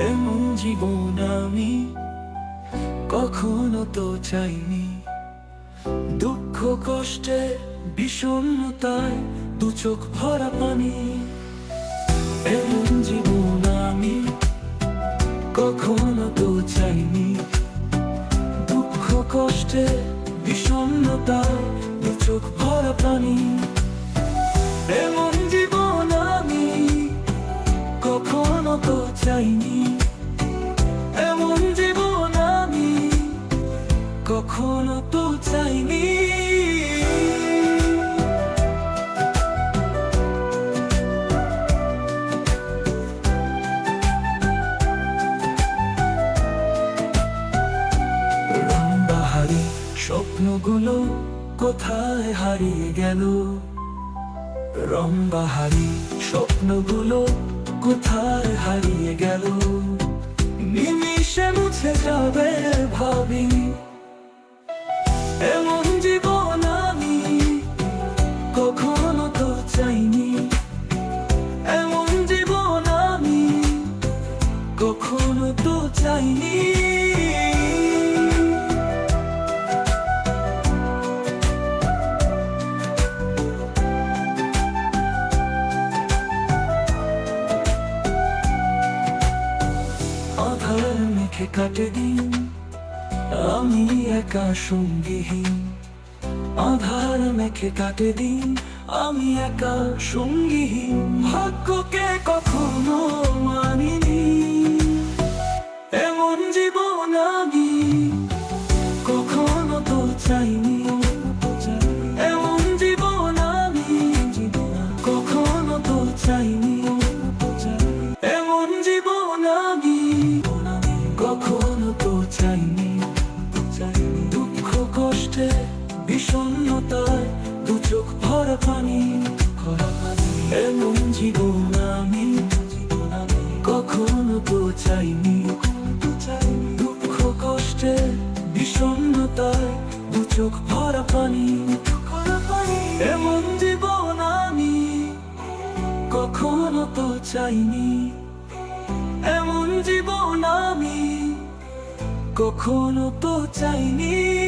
এমন জীবন আমি কখনো তো চাইনি। দুঃখ, কষ্টে, বিষণ্ণতায় দু চোখ ভরা পানি। এমন জীবন আমি কখনো তো চাইনি। দুঃখ, কষ্টে, বিষণ্ণতায় দু চোখ ভরা পানি। এমন স্বপ্নগুলো কোথায় হারিয়ে গেল? রংবাহারি স্বপ্নগুলো কোথায় হারিয়ে গেল? নিমিশে মুছে যাবে ভাবি। এমন জীবন আমি কখনো তো চাইনি। এমন জীবন আমি কখনো তো চাইনি। মেখে কাটে দিন, আমি একা সঙ্গীহীন। আধার মেখে কাটে দিন, আমি একা সঙ্গীহীন। ভাগ্যকে কখনো মানিনি, এমন জীবন আমি কষ্টে বিষণ্ণতায় দু চোখ ভরা পানি এমন জীবন আমি কখনো তো চাইনি দুঃখ, কষ্টে বিষণ্ণতায় দু চোখ ভরা পানি এমন জীবন আমি কখনো তো চাইনি এমন জীবন আমি কখনো তো চাইনি